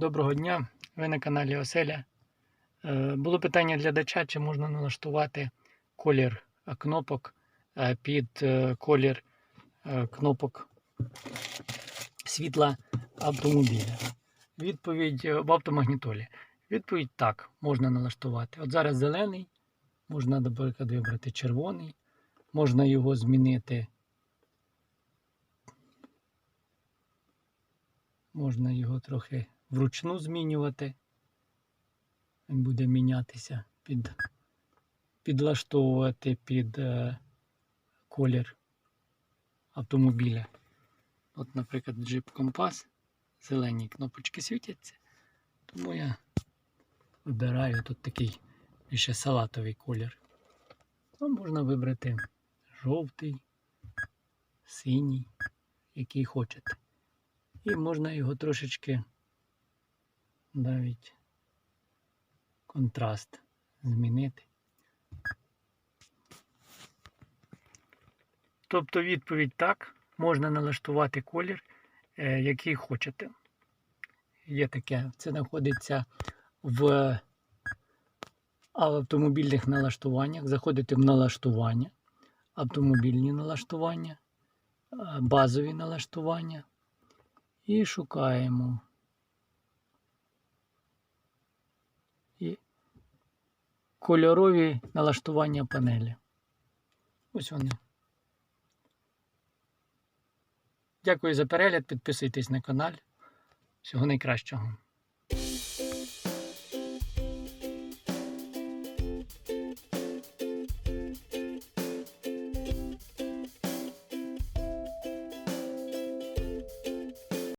Доброго дня, ви на каналі Оселя. Е, Було питання глядача, чи можна налаштувати колір е, кнопок е, під колір кнопок світла автомобіля. Відповідь в автомагнітолі. Відповідь так, можна налаштувати. От зараз зелений, можна, наприклад, вибрати червоний, можна його змінити. Можна його трохи вручну змінювати. Він буде мінятися, під, підлаштовувати під е, колір автомобіля. От, наприклад, Jeep Compass, зелені кнопочки світяться, тому я вибираю тут такий більше салатовий колір. Ну, можна вибрати жовтий, синій, який хочете. І можна його трошечки навіть контраст змінити. Тобто відповідь так, можна налаштувати колір, е, який хочете. Є таке, це знаходиться в автомобільних налаштуваннях. Заходите в налаштування, автомобільні налаштування, е, базові налаштування і шукаємо. І кольорові налаштування панелі. Ось вони. Дякую за перегляд. Підписуйтесь на канал. Всього найкращого.